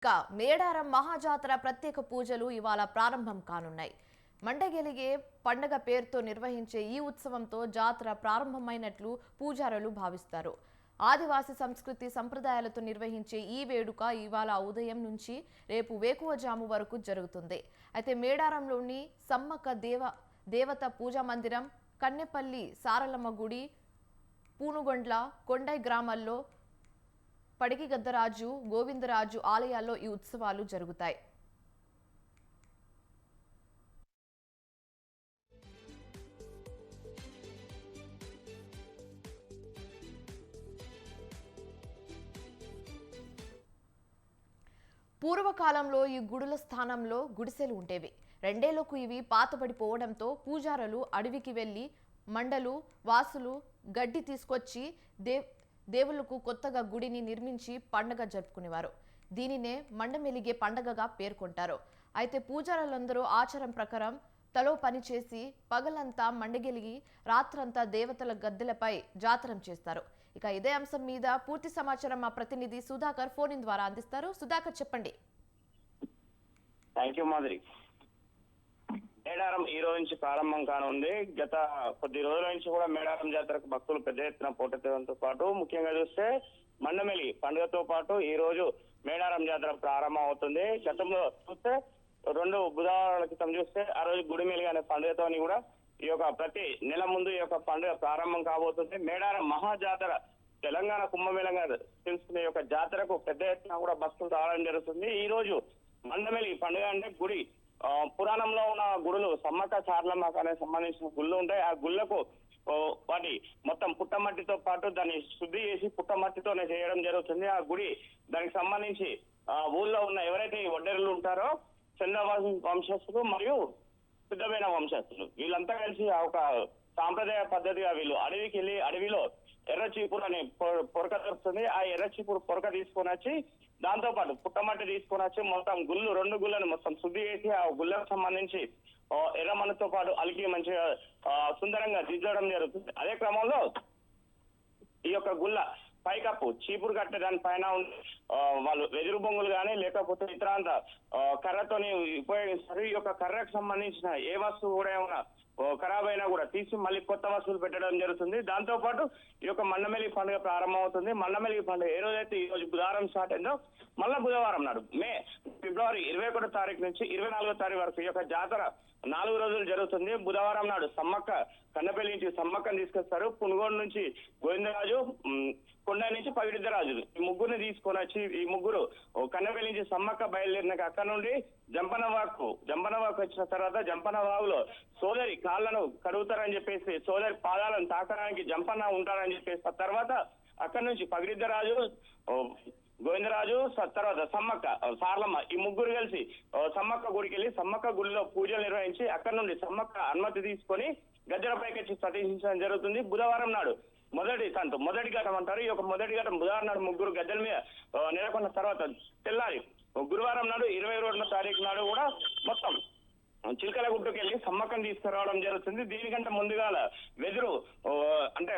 ఇక మేడారం మహాజాతర ప్రత్యేక పూజలు ఇవాళ ప్రారంభం కానున్నాయి. మండగెలిగే పండగ పేరుతో నిర్వహించే ఈ ఉత్సవంతో జాతర ప్రారంభమైనట్లు పూజారులు భావిస్తారు. ఆదివాసి సంస్కృతి సంప్రదాయాలతో నిర్వహించే ఈ వేడుక ఇవాళ ఉదయం నుంచి రేపు వేకువజాము వరకు జరుగుతుంది. అయితే మేడారంలోని సమ్మక్క దేవ దేవత పూజా మందిరం కన్నెపల్లి సారలమ్మ గుడి పూనుగొండ్ల కొండై గ్రామాల్లో పడికి గద్దరాజు గోవిందరాజు ఆలయాల్లో ఈ ఉత్సవాలు జరుగుతాయి. పూర్వకాలంలో ఈ గుడుల స్థానంలో గుడిసెలు ఉండేవి. రెండేళ్ళకు ఇవి పాతబడిపోవడంతో పూజారులు అడవికి వెళ్ళి మండలు వాసులు గడ్డి తీసుకొచ్చి దేవ్ దేవుళ్ళకు కొత్తగా గుడిని నిర్మించి పండగ జరుపుకునేవారు. దీనినే మండమెలిగే పండగగా పేర్కొంటారు. అయితే పూజారులందరూ ఆచారం ప్రకారం తలో పని చేసి పగలంతా మండగెలిగి రాత్రంతా దేవతల గద్దెలపై జాతరం చేస్తారు. ఇక ఇదే అంశం మీద పూర్తి సమాచారం మా ప్రతినిధి సుధాకర్ ఫోన్ ఇన్ ద్వారా అందిస్తారు. సుధాకర్ చెప్పండి. Thank you Madhuri. మేడారం ఈ రోజు నుంచి ప్రారంభం కానుంది. గత కొద్ది రోజుల నుంచి కూడా మేడారం జాతరకు భక్తులు పెద్ద ఎత్తున పోటెత్తడంతో పాటు ముఖ్యంగా చూస్తే మండమెలి పండుగతో పాటు ఈ రోజు మేడారం జాతర ప్రారంభం అవుతుంది గతంలో చూస్తే రెండు బుధవారాల క్రితం చూస్తే ఆ రోజు గుడిమెలి అనే పండుగతోని కూడా ఈ యొక్క ప్రతి నెల ముందు ఈ యొక్క పండుగ ప్రారంభం కాబోతుంది. మేడారం మహా జాతర తెలంగాణ కుంభమేళంగా తెలుసుకునే యొక్క జాతరకు పెద్ద ఎత్తున కూడా భక్తులు రావడం జరుగుతుంది. ఈ రోజు మండమెలి పండుగ అంటే గుడి. పురాణంలో ఉన్న గుడులు సమ్మక్క చార్లమ్మకనే సంబంధించిన గుళ్ళు ఉంటాయి. ఆ గుళ్ళకు వాటి మొత్తం పుట్టమట్టితో పాటు దాన్ని శుద్ధి చేసి పుట్టమట్టితోనే చేయడం జరుగుతుంది. ఆ గుడి దానికి సంబంధించి ఆ ఊళ్ళో ఉన్న ఎవరైతే ఈ ఒడ్డెరులు ఉంటారో చంద్రవాసి వంశస్థులు మరియు సిద్ధమైన వంశస్థులు వీళ్ళంతా కలిసి ఒక సాంప్రదాయ పద్ధతిగా వీళ్ళు అడవికి వెళ్ళి అడవిలో ఎర్ర చీపురు అనే పొరక దొరుకుతుంది. ఆ ఎర్ర చీపురు పొరక తీసుకొని వచ్చి దాంతో పాటు పుట్టమట్టి తీసుకొని వచ్చి మొత్తం గుళ్ళు రెండు గుళ్ళని మొత్తం శుద్ధి చేసి ఆ గుళ్ళకు సంబంధించి ఎర్రమన్నతో పాటు అలికి మంచిగా సుందరంగా దిద్దడం జరుగుతుంది. అదే క్రమంలో ఈ యొక్క గుల్ల పైకప్పు చీపురు కట్టే దాని పైన వాళ్ళు వెదురు బొంగులు కానీ లేకపోతే ఇతరాంత కర్రతోని ఉపయోగిస్తారు ఈ యొక్క కర్రకు సంబంధించిన ఏ వస్తువు కూడా ఏమైనా ఖరాబ్ అయినా కూడా తీసి మళ్ళీ కొత్త వస్తువులు పెట్టడం జరుగుతుంది. దాంతో పాటు ఈ యొక్క మన్నమెలిగి పండుగ ప్రారంభమవుతుంది. మన్నమెలిగి పండుగ ఏ రోజైతే ఈ రోజు బుధవారం స్టార్ట్ అయిందో మళ్ళా బుధవారం నాడు మే ఫిబ్రవరి ఇరవై ఒకటో తారీఖు నుంచి ఇరవై నాలుగో తారీఖు వరకు ఈ యొక్క జాతర నాలుగు రోజులు జరుగుతుంది. బుధవారం నాడు సమ్మక్క కన్నపల్లి నుంచి సమ్మక్కను తీసుకొస్తారు. పునుగోడు నుంచి గోవిందరాజు కొండ నుంచి పగిడిద్దరాజు ఈ ముగ్గురిని తీసుకొని వచ్చి ఈ ముగ్గురు కన్నపల్లి నుంచి సమ్మక్క బయలుదేరినాక అక్కడ నుండి జంపనవాకు జంపనవాకు వచ్చిన తర్వాత జంపనవాగులో సోదరి కాళ్ళను కడుగుతారని చెప్పేసి సోదరి పాదాలను తాకడానికి జంపన్న ఉంటారని చెప్పేసి తర్వాత అక్కడ నుంచి పగిడిద్దరాజు గోవిందరాజు తర్వాత సమ్మక్క సార్లమ్మ ఈ ముగ్గురు కలిసి సమ్మక్క గుడికి వెళ్ళి సమ్మక్క గుడిలో పూజలు నిర్వహించి అక్కడ నుండి సమ్మక్క అనుమతి తీసుకొని గద్దెలపైకి వచ్చి ప్రతిష్ఠించడం జరుగుతుంది బుధవారం నాడు. మొదటి తంతు మొదటి ఘటం అంటారు. ఈ యొక్క మొదటి ఘటం బుధవారం నాడు ముగ్గురు గద్దెల మీద నెలకొన్న తర్వాత తెల్లారి గురువారం నాడు ఇరవై రెండో తారీఖు నాడు కూడా మొత్తం చిలకల గుట్టుకు వెళ్ళి తీసుకురావడం జరుగుతుంది. దీనికంటే ముందుగాల వెదురు అంటే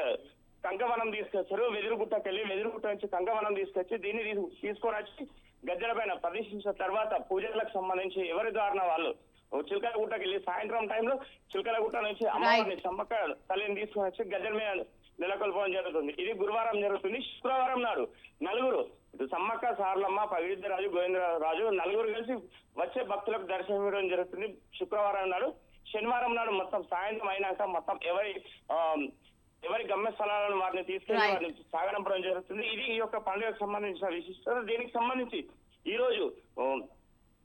కంకవనం తీసుకొచ్చారు. వెదురుగుట్టకి వెళ్ళి వెదురుగుట్ట నుంచి కంకవనం తీసుకొచ్చి దీన్ని తీసు- తీసుకొని వచ్చి గద్దెల పైన ప్రదర్శించిన తర్వాత పూజలకు సంబంధించి ఎవరి దారిన వాళ్ళు ఓ చిలకల గుట్టకి వెళ్ళి సాయంత్రం టైంలో చిలకల గుట్ట నుంచి అమ్మవారిని సమ్మక్క తల్లిని తీసుకొని వచ్చి గద్దెల మీద నెలకొల్పడం జరుగుతుంది. ఇది గురువారం జరుగుతుంది. శుక్రవారం నాడు నలుగురు ఇటు సమ్మక్క సార్లమ్మ పవిత్రరాజు గోవిందరాజు నలుగురు కలిసి వచ్చే భక్తులకు దర్శనం ఇవ్వడం జరుగుతుంది శుక్రవారం నాడు. శనివారం నాడు మొత్తం సాయంత్రం అయినాక మొత్తం ఎవరి ఆ, ఎవరి గమ్య స్థలాలను వారిని తీసుకెళ్ళి. వారిని సాగనంపడం జరుగుతుంది ఇది ఈ యొక్క పండుగకు సంబంధించిన విశిష్టత. దీనికి సంబంధించి ఈ రోజు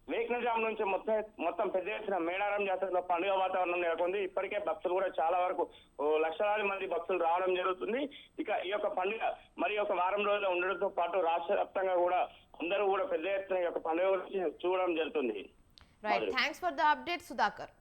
వేకనజాం నుంచి మొత్తం మొత్తం పెద్ద ఎత్తున మేడారం జాతరలో పండుగ వాతావరణం నెలకొంది. ఇప్పటికే భక్తులు కూడా చాలా వరకు లక్షలాది మంది భక్తులు రావడం జరుగుతుంది. ఇక ఈ యొక్క పండుగ మరి ఒక వారం రోజులు ఉండడంతో పాటు రాష్ట్ర వ్యాప్తంగా కూడా అందరూ కూడా పెద్ద ఎత్తున ఈ యొక్క పండుగ గురించి చూడడం జరుగుతుంది. Thanks for the update Sudhakar